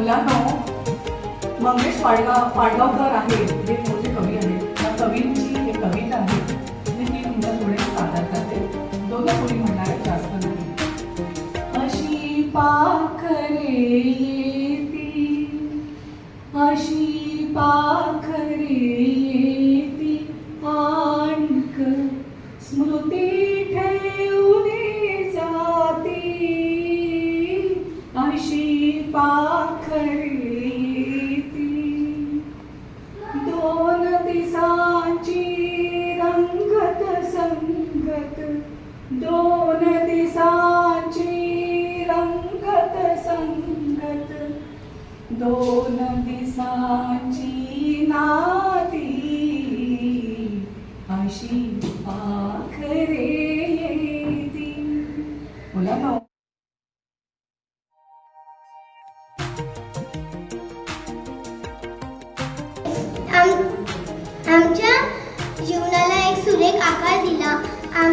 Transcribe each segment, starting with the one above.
मुलांना हो. मंगेश वाडगाव वाडगावकर आहे जे मोठे कवी दोन दिसाची रंगत संगत. दोन दिसाची नाती अशी पाखरे येती. मुलांनो आमच्या जीवनाला एक सुरेख आकार दिला. आम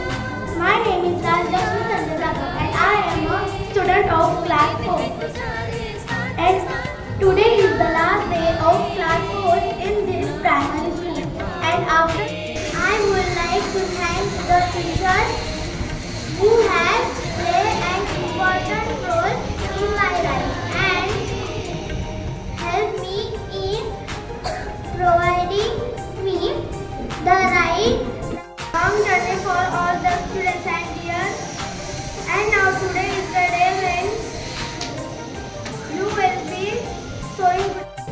My name is Rajlakshmi Sanjay and I am a student of class 4. And today is the last day of class 4 in this primary school. And after I would like to thank the teachers who has played an important role in my life and helped me in providing me the right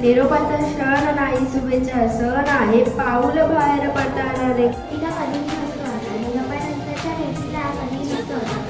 निरोपाचा क्षण नाही शुभेच्छा. सण आहे पाऊल बाहेर पडताना रे तिला कधी नसतो निगमानंतरच्या भेटीला कधी नसतो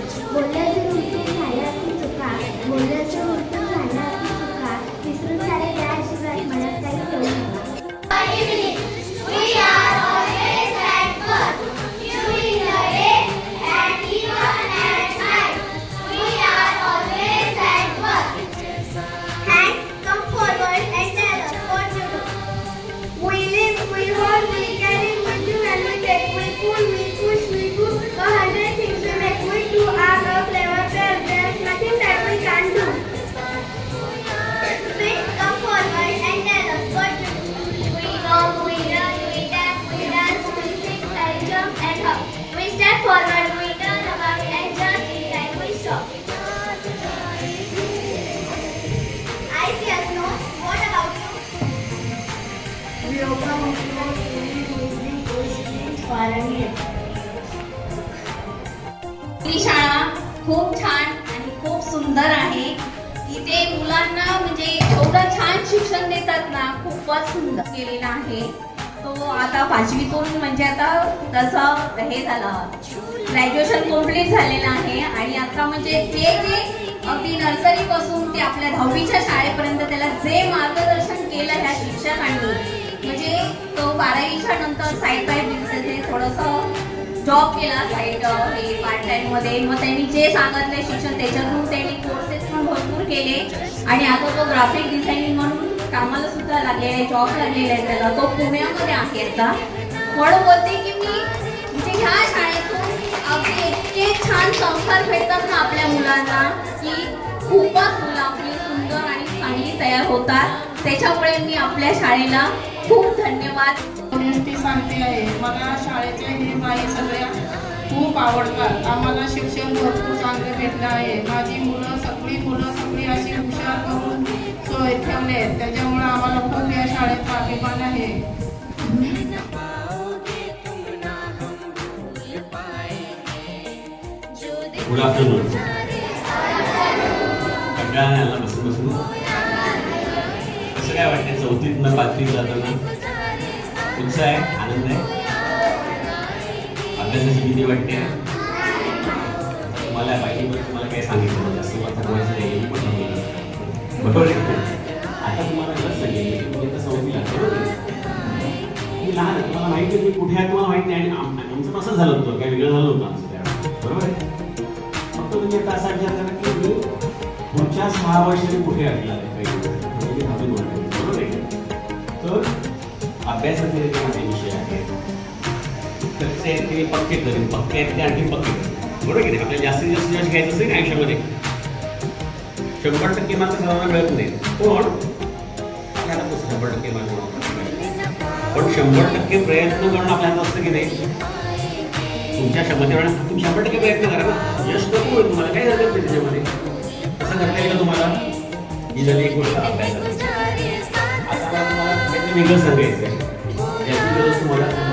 ही शाळा खूप छान आणि खूप सुंदर आहे. इथे मुलांना म्हणजे एवढं छान शिक्षण देतात ना खूपच सुंदर केलेला आहे. तो आता पाचवीतून म्हणजे आता तसं हे झालं ग्रॅज्युएशन कंप्लीट झालेलं आहे. आणि आता म्हणजे ते जे अगदी नर्सरी पासून ते आपल्या दहावीच्या शाळेपर्यंत त्याला जे मार्गदर्शन केलं ह्या शिक्षकांनी म्हणजे तो बारावीच्या नंतर साईड बाय ते जॉब केला साईड हे पार्ट टाइममध्ये मग त्यांनी जे सांगितलं शिक्षण त्याच्यातून त्यांनी कोर्सेस पण भरपूर केले. आणि आता तो ग्राफिक डिझायनिंग म्हणून कामाला सुद्धा लागलेला आहे जॉब लागलेला आहे त्याला. तो पुण्यामध्ये आहे आता. म्हणून बोलते की मी म्हणजे ह्या शाळेतून अगदी इतके छान संस्कार भेटतात ना आपल्या मुलांना की खूपच मुलं आपली सुंदर आणि चांगली तयार होतात. त्याच्यामुळे मी आपल्या शाळेला खूप धन्यवाद. ती सांगते आहे मला शाळेच्या हे बाई सगळ्या खूप आवडतात. आम्हाला शिक्षण भरपूर चांगलं भेटलं आहे. माझी मुलं सगळी मुलं सगळी अशी हुशार करून सोय ठेवले आहेत. त्याच्यामुळे आम्हाला खूप या शाळेचा अभिमान आहे. गुड आफ्टरनून काय वाटते चौथीत ना पाचवीत जाताना उत्साह आहे आनंद आहे अभ्यासाची भीती वाटते तुम्हाला पाहिजे पण तुम्हाला काय सांगितलं जास्त मला थकवायचं नाही पण बरोबर आता तुम्हाला कसं सांगेल तुम्ही तर चौथीला मी लहान तुम्हाला माहिती तुम्ही कुठे आहे तुम्हाला माहिती नाही आणि आमचं कसं झालं होतं काय वेगळं झालं होतं आमचं त्या बरोबर आहे फक्त म्हणजे आता असा विचार करा की पुढच्या सहा वर्षांनी कुठे अडला पाहिजे तर अभ्यासाचे जे माझे विषय आहेत तर ते ते पक्के करेन पक्के आहेत ते आणखी पक्के करेन. बरोबर की नाही? आपल्याला जास्तीत जास्त यश घ्यायचं असेल आयुष्यामध्ये. शंभर टक्के मार्क सर्वांना मिळत नाही पण शंभर टक्के मार्क पण शंभर टक्के प्रयत्न करणं आपल्या हातात असतं की नाही? तुमच्या क्षमतेवर तुम्ही शंभर टक्के प्रयत्न करा ना. यश नको होईल तुम्हाला काही हरकत नाही त्याच्यामध्ये. कसं करता येईल तुम्हाला? ही झाली एक गोष्ट अभ्यासाची वेगळं सांगायचं आहे याची गरज तुम्हाला